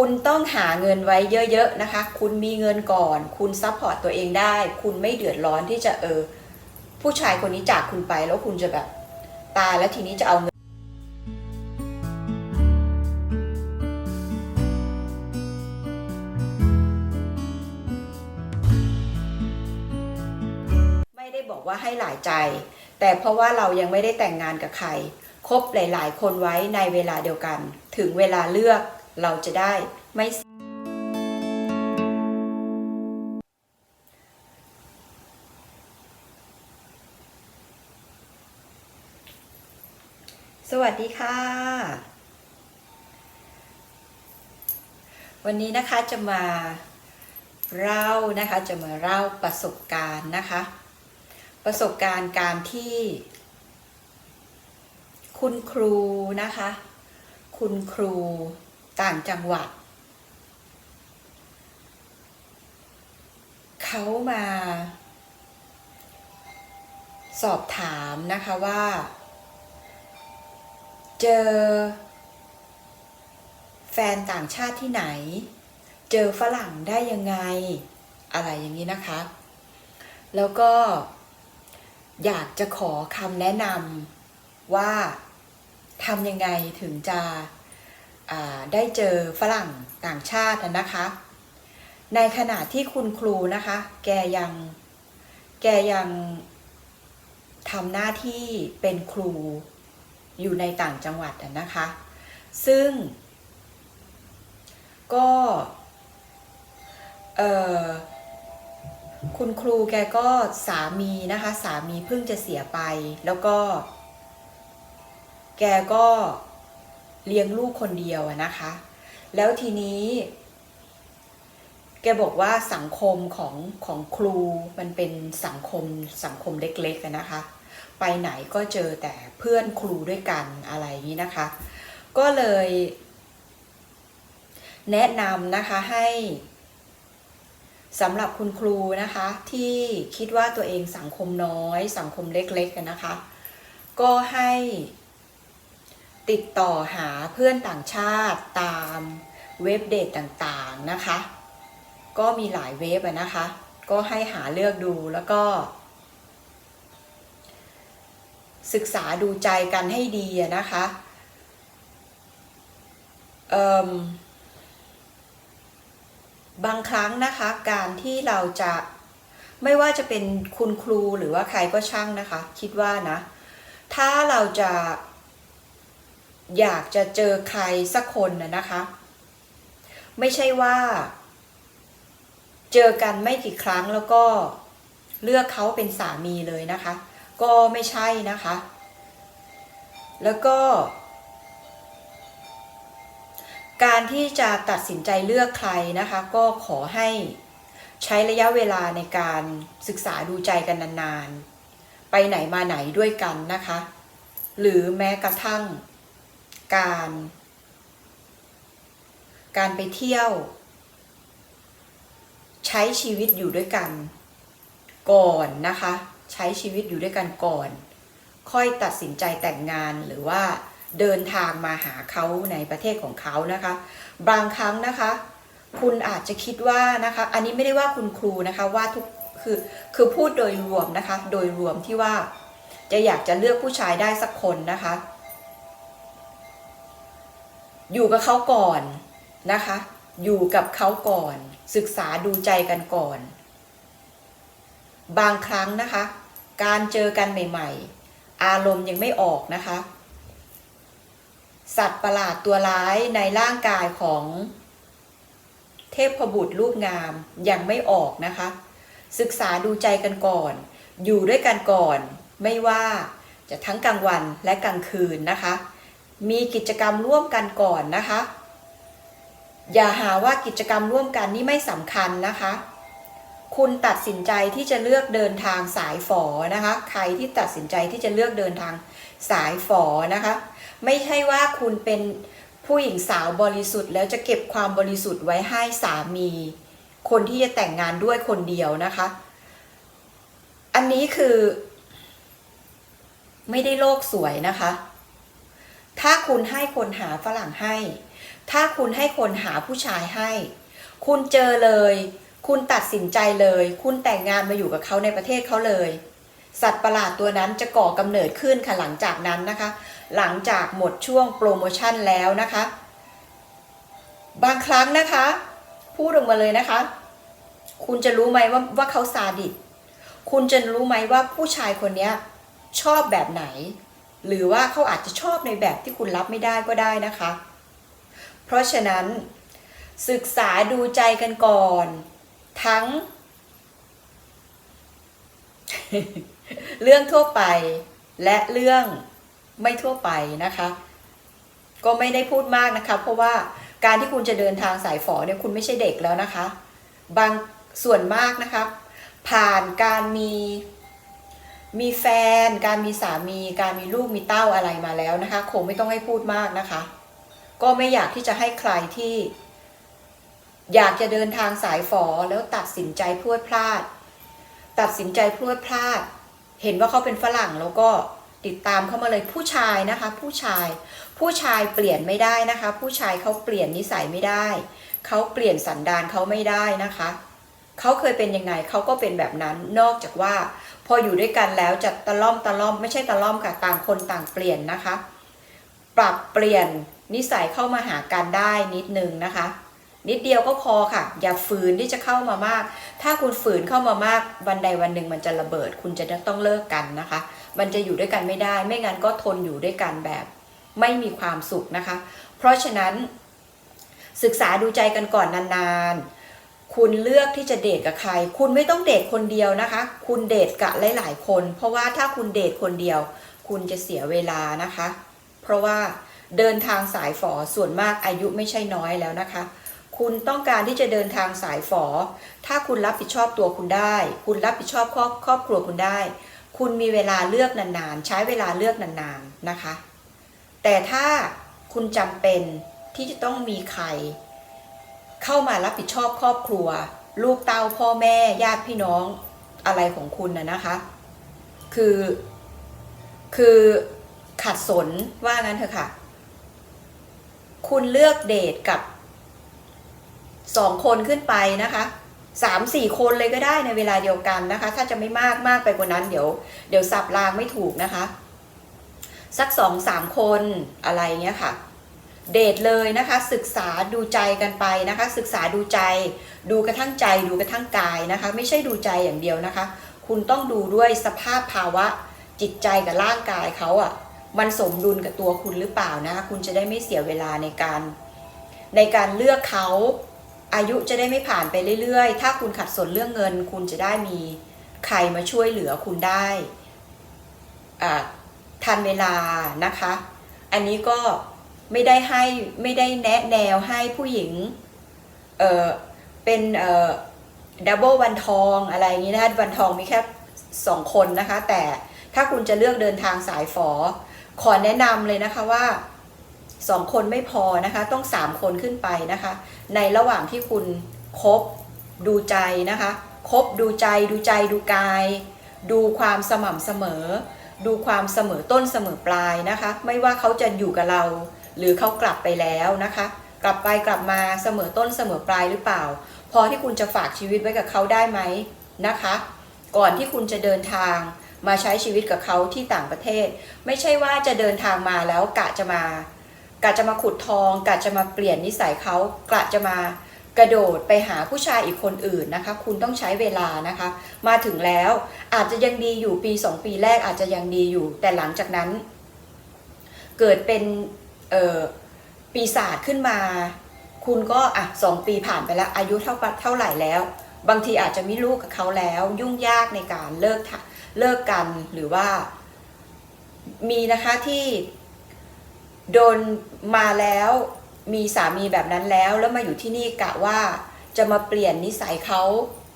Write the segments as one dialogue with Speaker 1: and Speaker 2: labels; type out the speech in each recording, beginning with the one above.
Speaker 1: คุณต้องหาเงินไว้เยอะๆนะคะ คุณมีเงินก่อน คุณซัพพอร์ตตัวเองได้ คุณไม่เดือดร้อนที่จะเออ ผู้ชายคนนี้จากคุณไปแล้วคุณจะแบบตายแล้วทีนี้จะเอาเงินไม่ได้บอกว่าให้หลายใจ แต่เพราะว่าเรายังไม่ได้แต่งงานกับใคร คบหลาย ๆ คนไว้ในเวลาเดียวกัน ถึงเวลาเลือก เราจะได้ไม่สวัสดีค่ะ วันนี้นะคะจะมาเล่านะคะจะมาเล่าประสบการณ์นะคะ ประสบการณ์การที่ คุณครูนะคะ คุณครู ต่างจังหวัด เขามาสอบถามนะคะว่า เจอ แฟนต่างชาติที่ไหน เจอฝรั่งได้ยังไง อะไรอย่างนี้นะคะ แล้วก็อยากจะขอคำแนะนำว่าทำยังไงถึงจะ ได้เจอฝรั่งต่างชาตินะคะ ในขณะที่คุณครูนะคะ แกยังแกยังทำหน้าที่เป็นครูอยู่ในต่างจังหวัดนะคะ ซึ่ง ก็คุณครูแกก็สามีนะคะ สามีเพิ่งจะเสียไป แล้วก็ แกก็ เลี้ยงลูกคนเดียวอะนะคะ แล้วทีนี้ แกบอกว่าสังคมของของครูมันเป็นสังคมสังคมเล็กๆนะคะ ไปไหนก็เจอแต่เพื่อนครูด้วยกันอะไรอย่างนี้นะคะ ก็เลย แนะนำนะคะให้สำหรับคุณครูนะคะที่คิดว่าตัวเองสังคมน้อย สังคมเล็กๆกันนะคะ ก็ให้ ติดต่อหาเพื่อนต่างชาติตามเว็บเดทต่างๆนะคะ ก็มีหลายเว็บนะคะ ก็ให้หาเลือกดูแล้วก็ ศึกษาดูใจกันให้ดีนะคะเออบางครั้งนะคะการที่เราจะไม่ว่าจะเป็นคุณครูหรือว่าใครก็ช่างนะคะ คิดว่านะ ถ้าเราจะ อยากจะเจอใครสักคนนะนะคะ ไม่ใช่ว่า เจอกันไม่กี่ครั้งแล้วก็เลือกเขาเป็นสามีเลยนะคะ ก็ไม่ใช่นะคะ แล้วก็ การที่จะตัดสินใจเลือกใครนะคะ ก็ขอให้ใช้ระยะเวลาในการศึกษาดูใจกันนานๆ ไปไหนมาไหนด้วยกันนะคะ หรือแม้กระทั่ง การ การไปเที่ยว ใช้ชีวิตอยู่ด้วยกัน ก่อนนะคะ ใช้ชีวิตอยู่ด้วยกันก่อน ค่อยตัดสินใจแต่งงานหรือว่าเดินทางมาหาเขาในประเทศของเขานะคะ บางครั้งนะคะ คุณอาจจะคิดว่านะคะ อันนี้ไม่ได้ว่าคุณครูนะคะว่าทุกคือคือพูดโดยรวมนะคะ โดยรวมที่ว่าจะอยากจะเลือกผู้ชายได้สักคนนะคะ อยู่กับเขาก่อนนะคะ อยู่กับเขาก่อน ศึกษาดูใจกันก่อน บางครั้งนะคะ การเจอกันใหม่ ๆ อารมณ์ยังไม่ออกนะคะ สัตว์ประหลาดตัวร้ายในร่างกายของเทพบุตรลูกงามยังไม่ออกนะคะ ศึกษาดูใจกันก่อน อยู่ด้วยกันก่อน ไม่ว่าจะทั้งกลางวันและกลางคืนนะคะ มีกิจกรรมร่วมกันก่อนนะคะ อย่าหาว่ากิจกรรมร่วมกันนี่ไม่สำคัญนะคะ คุณตัดสินใจที่จะเลือกเดินทางสายฝอนะคะ ใครที่ตัดสินใจที่จะเลือกเดินทางสายฝอนะคะ ไม่ใช่ว่าคุณเป็นผู้หญิงสาวบริสุทธิ์ แล้วจะเก็บความบริสุทธิ์ไว้ให้สามี คนที่จะแต่งงานด้วยคนเดียวนะคะ อันนี้คือ ไม่ได้โลกสวยนะคะ ถ้าคุณให้คนหาฝรั่งให้ ถ้าคุณให้คนหาผู้ชายให้ คุณเจอเลย คุณตัดสินใจเลย คุณแต่งงานมาอยู่กับเขาในประเทศเขาเลย สัตว์ประหลาดตัวนั้นจะก่อกำเนิดขึ้นค่ะหลังจากนั้นนะคะ หลังจากหมดช่วงโปรโมชั่นแล้วนะคะ บางครั้งนะคะ พูดออกมาเลยนะคะ คุณจะรู้ไหมว่าว่าเขาซาดิสคุณจะรู้ไหมว่าผู้ชายคนนี้ชอบแบบไหน หรือว่าเขาอาจจะชอบในแบบที่คุณรับไม่ได้ก็ได้นะคะ เพราะฉะนั้นศึกษาดูใจกันก่อน ทั้ง เรื่องทั่วไปและเรื่องไม่ทั่วไปนะคะ ก็ไม่ได้พูดมากนะคะ เพราะว่าการที่คุณจะเดินทางสายฝอเนี่ยคุณไม่ใช่เด็กแล้วนะคะ บางส่วนมากนะคะ ผ่านการมี มีแฟน การมีสามี การมีลูกมีเต้าอะไรมาแล้วนะคะ คงไม่ต้องให้พูดมากนะคะ ก็ไม่อยากที่จะให้ใครที่ อยากจะเดินทางสายฝอแล้วตัดสินใจพรวดพลาด ตัดสินใจพรวดพลาด เห็นว่าเขาเป็นฝรั่งแล้วก็ติดตามเข้ามาเลยผู้ชายนะคะ ผู้ชาย ผู้ชายเปลี่ยนไม่ได้นะคะ ผู้ชายเขาเปลี่ยนนิสัยไม่ได้ เขาเปลี่ยนสันดานเขาไม่ได้นะคะ เขาเคยเป็นยังไงเขาก็เป็นแบบนั้นนอกจากว่า พออยู่ด้วยกันแล้วจะตะล่อมตะล่อมไม่ใช่ตะล่อมกับต่างคนต่างเปลี่ยนนะคะ ปรับเปลี่ยนนิสัยเข้ามาหากันได้นิดนึงนะคะ นิดเดียวก็พอค่ะ อย่าฝืนที่จะเข้ามามาก ถ้าคุณฝืนเข้ามามากวันใดวันหนึ่งมันจะระเบิด คุณจะต้องเลิกกันนะคะ มันจะอยู่ด้วยกันไม่ได้ ไม่งั้นก็ทนอยู่ด้วยกันแบบ ไม่มีความสุขนะคะ เพราะฉะนั้นศึกษาดูใจกันก่อนนานๆ คุณเลือกที่จะเดทกับใคร คุณไม่ต้องเดทคนเดียวนะคะ คุณเดทกับหลาย ๆ คน เพราะว่าถ้าคุณเดทคนเดียว คุณจะเสียเวลานะคะ เพราะว่าเดินทางสายฝอส่วนมากอายุไม่ใช่น้อยแล้วนะคะ คุณต้องการที่จะเดินทางสายฝอ ถ้าคุณรับผิดชอบตัวคุณได้ คุณรับผิดชอบครอบครอบครัวคุณได้ คุณมีเวลาเลือกนานๆ ใช้เวลาเลือกนานๆนะคะ แต่ถ้าคุณจำเป็นที่จะต้องมีใคร เข้ามารับผิดชอบครอบครัว ลูกเต้าพ่อแม่ญาติพี่น้องอะไรของคุณนะนะคะ คือ คือขัดสนว่างั้นเถอะค่ะ คุณเลือกเดทกับสองคนขึ้นไปนะคะสามสี่คนเลยก็ได้ในเวลาเดียวกันนะคะ ถ้าจะไม่มากมากไปกว่านั้น เดี๋ยว เดี๋ยวสับรางไม่ถูกนะคะ สักสองสามคนอะไรเงี้ยค่ะ เดทเลยนะคะ ศึกษาดูใจกันไปนะคะ ศึกษาดูใจ ดูกระทั่งใจดูกระทั่งกายนะคะ ไม่ใช่ดูใจอย่างเดียวนะคะ คุณต้องดูด้วยสภาพภาวะจิตใจกับร่างกายเขาอะ่ะมันสมดุลกับตัวคุณหรือเปล่านะคะคุณจะได้ไม่เสียเวลาในการ ในการเลือกเขาอายุจะได้ไม่ผ่านไปเรื่อยๆ ถ้าคุณขัดสนเรื่องเงิน คุณจะได้มีใครมาช่วยเหลือคุณได้อ่าทันเวลานะคะ อันนี้ก็ ไม่ได้ให้ไม่ได้แนะแนวให้ผู้หญิงเออเป็นเออดับเบิลวันทองอะไรอย่างนี้นะคะวันทองมีแค่สองคนนะคะ แต่ถ้าคุณจะเลือกเดินทางสายฝอ ขอแนะนำเลยนะคะว่าสองคนไม่พอนะคะ ต้องสามคนขึ้นไปนะคะ ในระหว่างที่คุณคบดูใจนะคะคบดูใจดูใจดูกาย ดูความสม่ำเสมอ ดูความเสมอต้นเสมอปลายนะคะ ไม่ว่าเขาจะอยู่กับเรา หรือเขากลับไปแล้วนะคะ กลับไปกลับมาเสมอต้นเสมอปลายหรือเปล่า พอที่คุณจะฝากชีวิตไว้กับเขาได้ไหมนะคะ ก่อนที่คุณจะเดินทางมาใช้ชีวิตกับเขาที่ต่างประเทศ ไม่ใช่ว่าจะเดินทางมาแล้วกะจะมากะจะมาขุดทองกะจะมาเปลี่ยนนิสัยเขากะจะมากระโดดไปหาผู้ชายอีกคนอื่นนะคะ คุณต้องใช้เวลานะคะ มาถึงแล้วอาจจะยังดีอยู่ปีสองปีแรกอาจจะยังดีอยู่ แต่หลังจากนั้น เกิดเป็น เออปีศาจขึ้นมา คุณก็อะสองปีผ่านไปแล้ว อายุเท่าเท่าไหร่แล้ว บางทีอาจจะมีลูกกับเขาแล้ว ยุ่งยากในการเลิกเลิกกันหรือว่า มีนะคะที่โดนมาแล้วมีสามีแบบนั้นแล้วแล้วมาอยู่ที่นี่กะว่าจะมาเปลี่ยนนิสัยเขา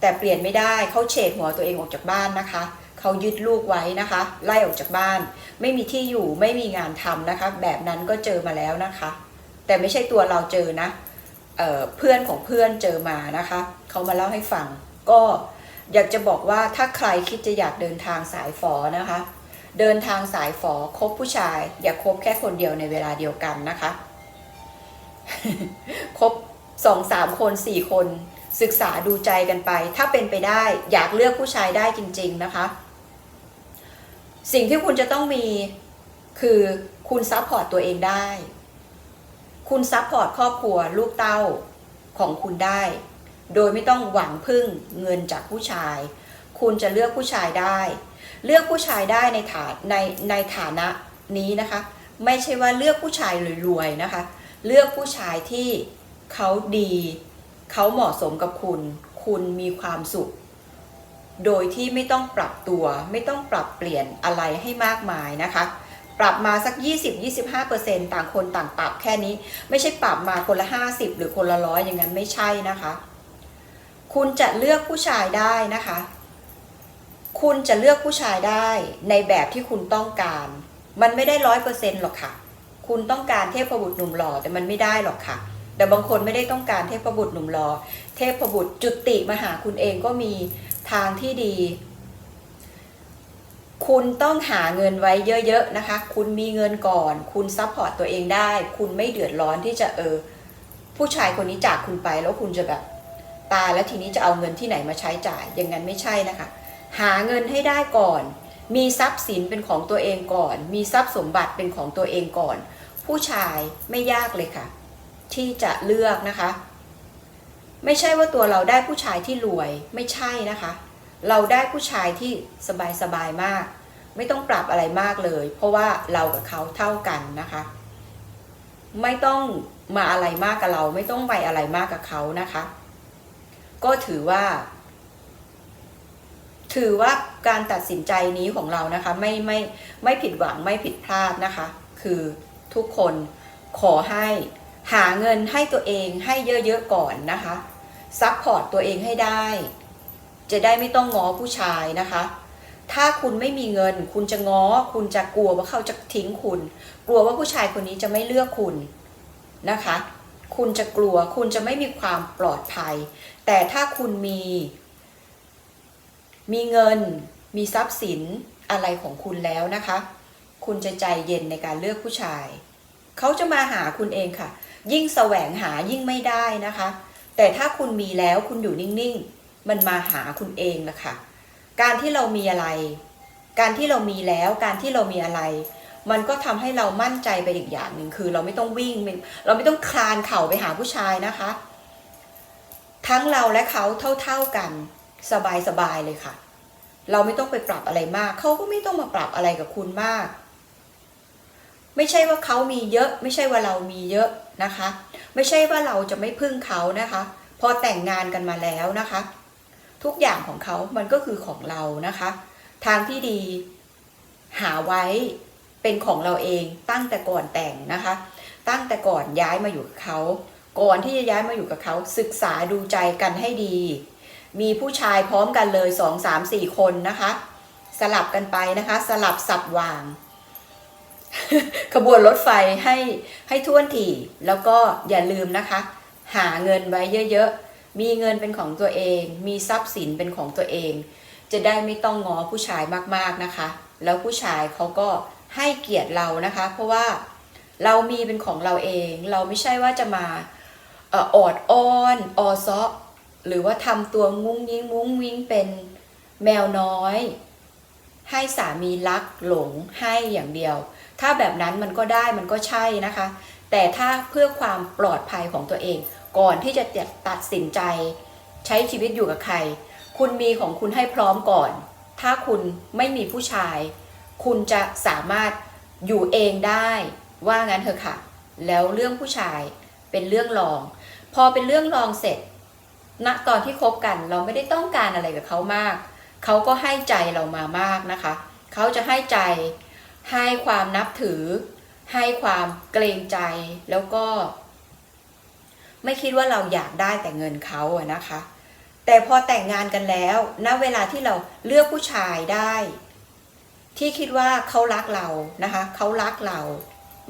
Speaker 1: แต่เปลี่ยนไม่ได้เขาเฉดหัวตัวเองออกจากบ้านนะคะ เขายึดลูกไว้นะคะ ไล่ออกจากบ้าน ไม่มีที่อยู่ไม่มีงานทำนะคะ แบบนั้นก็เจอมาแล้วนะคะ แต่ไม่ใช่ตัวเราเจอนะเเพื่อนของเพื่อนเจอมานะคะเขามาเล่าให้ฟัง ก็อยากจะบอกว่าถ้าใครคิดจะอยากเดินทางสายฝอนะคะ เดินทางสายฝอคบผู้ชาย อย่าคบแค่คนเดียวในเวลาเดียวกันนะคะคบสองสามคนสี่คนศึกษาดูใจกันไป ถ้าเป็นไปได้อยากเลือกผู้ชายได้จริง ๆ นะคะ สิ่งที่คุณจะต้องมีคือคุณซัพพอร์ตตัวเองได้ คุณซัพพอร์ตครอบครัวลูกเต้าของคุณได้ โดยไม่ต้องหวังพึ่งเงินจากผู้ชาย คุณจะเลือกผู้ชายได้ เลือกผู้ชายได้ในฐานในในฐานะนี้นะคะ ไม่ใช่ว่าเลือกผู้ชายรวยๆนะคะ เลือกผู้ชายที่เขาดี เขาเหมาะสมกับคุณ คุณมีความสุข โดยที่ไม่ต้องปรับตัว ไม่ต้องปรับเปลี่ยนอะไรให้มากมายนะคะ ปรับมาสัก 20-25%ต่างคนต่างปรับแค่นี้ ไม่ใช่ปรับมาคนละ 50 หรือคนละร้อยอย่างนั้นไม่ใช่นะคะ คุณจะเลือกผู้ชายได้นะคะ คุณจะเลือกผู้ชายได้ในแบบที่คุณต้องการ มันไม่ได้ร้อยเปอร์เซ็นต์หรอกค่ะ คุณต้องการเทพบุตรหนุ่มหล่อแต่มันไม่ได้หรอกค่ะแต่บางคนไม่ได้ต้องการเทพบุตรหนุ่มหล่อเทพบุตรจุติมาหาคุณเองก็มี ทางที่ดี คุณต้องหาเงินไว้เยอะๆนะคะ คุณมีเงินก่อน คุณซัพพอร์ตตัวเองได้ คุณไม่เดือดร้อนที่จะเออ ผู้ชายคนนี้จากคุณไปแล้วคุณจะแบบตายแล้วทีนี้จะเอาเงินที่ไหนมาใช้จ่าย อย่างนั้นไม่ใช่นะคะ หาเงินให้ได้ก่อน มีทรัพย์สินเป็นของตัวเองก่อน มีทรัพย์สมบัติเป็นของตัวเองก่อน ผู้ชายไม่ยากเลยค่ะ ที่จะเลือกนะคะ ไม่ใช่ว่าตัวเราได้ผู้ชายที่รวยไม่ใช่นะคะ เราได้ผู้ชายที่สบายสบายๆมาก ไม่ต้องปรับอะไรมากเลย เพราะว่าเรากับเขาเท่ากันนะคะ ไม่ต้องมาอะไรมากกับเรา ไม่ต้องไปอะไรมากกับเขานะคะ ก็ถือว่า ถือว่าการตัดสินใจนี้ของเรานะคะ ไม่ไม่ไม่ผิดหวังไม่ผิดพลาดนะคะ คือทุกคนขอให้ หาเงินให้ตัวเองให้เยอะๆก่อนนะคะซัพพอร์ตตัวเองให้ได้ จะได้ไม่ต้องง้อผู้ชายนะคะ ถ้าคุณไม่มีเงิน คุณจะง้อ คุณจะกลัวว่าเขาจะทิ้งคุณ กลัวว่าผู้ชายคนนี้จะไม่เลือกคุณนะคะ คุณจะกลัว คุณจะไม่มีความปลอดภัย แต่ถ้าคุณมี มีเงิน มีทรัพย์สินอะไรของคุณแล้วนะคะ คุณจะใจเย็นในการเลือกผู้ชาย เขาจะมาหาคุณเองค่ะ ยิ่งแสวงหายิ่งไม่ได้นะคะ แต่ถ้าคุณมีแล้วคุณอยู่นิ่งๆ มันมาหาคุณเองละคะการที่เรามีอะไร การที่เรามีแล้ว การที่เรามีอะไร มันก็ทำให้เรามั่นใจไปอีกอย่างหนึ่งคือ เราไม่ต้องวิ่ง เราไม่ต้องคลานเข่าไปหาผู้ชายนะคะ ทั้งเราและเขาเท่าๆกันสบายๆเลยค่ะ เราไม่ต้องไปปรับอะไรมาก เขาก็ไม่ต้องมาปรับอะไรกับคุณมาก ไม่ใช่ว่าเขามีเยอะ ไม่ใช่ว่าเรามีเยอะนะคะ ไม่ใช่ว่าเราจะไม่พึ่งเขานะคะ พอแต่งงานกันมาแล้วนะคะ ทุกอย่างของเขามันก็คือของเรานะคะ ทางที่ดีหาไว้เป็นของเราเองตั้งแต่ก่อนแต่งนะคะ ตั้งแต่ก่อนย้ายมาอยู่กับเขาก่อนที่จะย้ายมาอยู่กับเขาศึกษาดูใจกันให้ดี มีผู้ชายพร้อมกันเลยสองสามสี่คนนะคะ สลับกันไปนะคะ สลับสับวาง ขบวนรถไฟให้ให้ท่วนถี่ แล้วก็อย่าลืมนะคะ หาเงินไว้เยอะๆ มีเงินเป็นของตัวเอง มีทรัพย์สินเป็นของตัวเอง จะได้ไม่ต้องง้อผู้ชายมากๆนะคะ แล้วผู้ชายเขาก็ให้เกียรติเรานะคะ เพราะว่าเรามีเป็นของเราเอง เราไม่ใช่ว่าจะมาออดอ้อนออซาะหรือว่าทำตัวงุ้งยิงงุ้งวิ้งเป็นแมวน้อย ให้สามีรักหลงให้อย่างเดียว ถ้าแบบนั้นมันก็ได้มันก็ใช่นะคะ แต่ถ้าเพื่อความปลอดภัยของตัวเอง ก่อนที่จะตัดสินใจใช้ชีวิตอยู่กับใคร คุณมีของคุณให้พร้อมก่อน ถ้าคุณไม่มีผู้ชาย คุณจะสามารถอยู่เองได้ว่างั้นเถอะค่ะ แล้วเรื่องผู้ชายเป็นเรื่องรอง พอเป็นเรื่องรองเสร็จณตอนที่คบกันเราไม่ได้ต้องการอะไรกับเขามาก เขาก็ให้ใจเรามามากนะคะ เขาจะให้ใจ ให้ความนับถือ ให้ความเกรงใจ แล้วก็ ไม่คิดว่าเราอยากได้แต่เงินเขาอะนะคะ แต่พอแต่งงานกันแล้วณเวลาที่เราเลือกผู้ชายได้ ที่คิดว่าเขารักเรานะคะเขารักเรา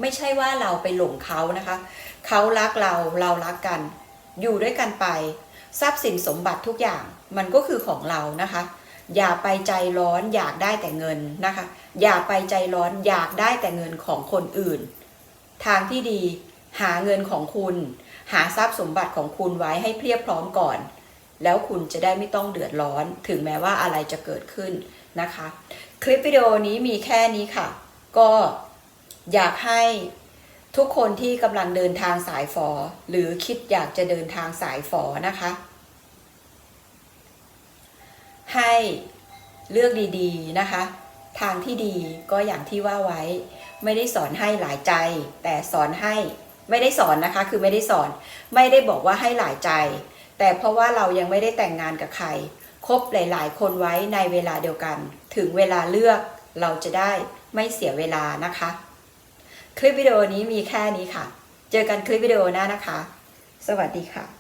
Speaker 1: ไม่ใช่ว่าเราไปหลงเขานะคะเขารักเราเรารักกัน อยู่ด้วยกันไป ทรัพย์สินสมบัติทุกอย่างมันก็คือของเรานะคะ อย่าไปใจร้อนอยากได้แต่เงินนะคะ อย่าไปใจร้อนอยากได้แต่เงินของคนอื่น ทางที่ดีหาเงินของคุณ หาทรัพย์สมบัติของคุณไว้ให้เพียบพร้อมก่อน แล้วคุณจะได้ไม่ต้องเดือดร้อน ถึงแม้ว่าอะไรจะเกิดขึ้นนะคะ คลิปวิดีโอนี้มีแค่นี้ค่ะ ก็อยากให้ทุกคนที่กำลังเดินทางสายฝอ หรือคิดอยากจะเดินทางสายฝอนะคะ ให้เลือกดีๆนะคะ ทางที่ดีก็อย่างที่ว่าไว้ ไม่ได้สอนให้หลายใจ แต่สอนให้ไม่ได้สอนนะคะ คือไม่ได้สอน ไม่ได้บอกว่าให้หลายใจ แต่เพราะว่าเรายังไม่ได้แต่งงานกับใครคบหลาย ๆ คนไว้ในเวลาเดียวกัน ถึงเวลาเลือกเราจะได้ไม่เสียเวลานะคะ คลิปวิดีโอนี้มีแค่นี้ค่ะ เจอกันคลิปวิดีโอหน้านะคะ สวัสดีค่ะ